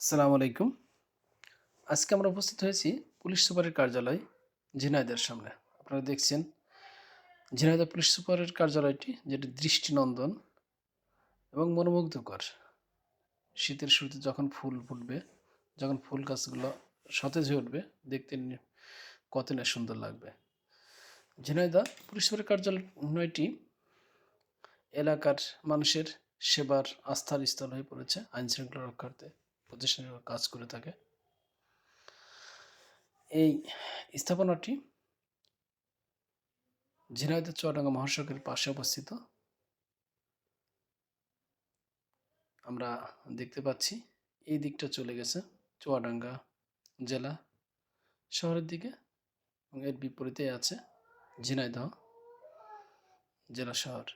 আসসালামু আলাইকুম। আজকে আমরা উপস্থিত হয়েছি পুলিশ সুপারের কার্যালয় ঝিনাইদের সামনে। আপনারা দেখছেন ঝিনাইদহ পুলিশ সুপারের কার্যালয়টি, যেটি দৃষ্টিনন্দন এবং মনোমুগ্ধকর। শীতের শুরুতে যখন ফুল ফুটবে, যখন ফুল গাছগুলো সতেজ হয়ে উঠবে, দেখতে কত না সুন্দর লাগবে। ঝিনাইদা পুলিশ সুপারের কার্যালয়টি এলাকার মানুষের সেবার আস্থার স্থল হয়ে পড়েছে আইন শৃঙ্খলা রক্ষার্থে। প্রতিষ্ঠানের কাজ করে থাকে। এই স্থাপনাটি ঝিনাইদহ চুয়াডাঙ্গা মহাসড়কের পাশে অবস্থিত। আমরা দেখতে পাচ্ছি, এই দিকটা চলে গেছে চুয়াডাঙ্গা জেলা শহরের দিকে এবং এর বিপরীতে আছে ঝিনাইদহ জেলা শহর।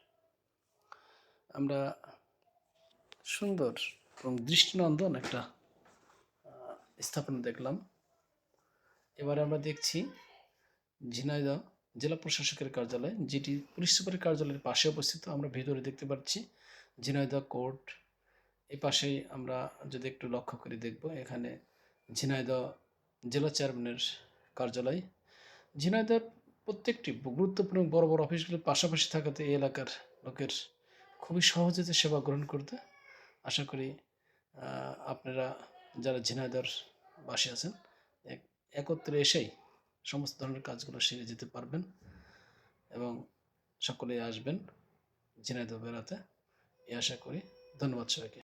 আমরা সুন্দর এবং দৃষ্টিনন্দন একটা স্থাপনা দেখলাম। এবারে আমরা দেখছি ঝিনাইদহ জেলা প্রশাসকের কার্যালয়, যেটি পুলিশ সুপারের কার্যালয়ের পাশে অবস্থিত। আমরা ভেতরে দেখতে পাচ্ছি ঝিনাইদহ কোর্ট। এই পাশেই আমরা যদি একটু লক্ষ্য করে দেখব, এখানে ঝিনাইদহ জেলা চেয়ারম্যানের কার্যালয়। ঝিনাইদহ প্রত্যেকটি গুরুত্বপূর্ণ বড় বড় অফিসগুলোর পাশাপাশি থাকাতে এই এলাকার লোকের খুবই সহজে সেবা গ্রহণ করতে আশা করি আপনারা যারা ঝিনাইদর বাসী আছেন, এক- একত্রে এসেই সমস্ত ধরনের কাজগুলো সেরে যেতে পারবেন এবং সকলেই আসবেন ঝিনাইদহ বেড়াতে। এই আশা করি, ধন্যবাদ সবাইকে।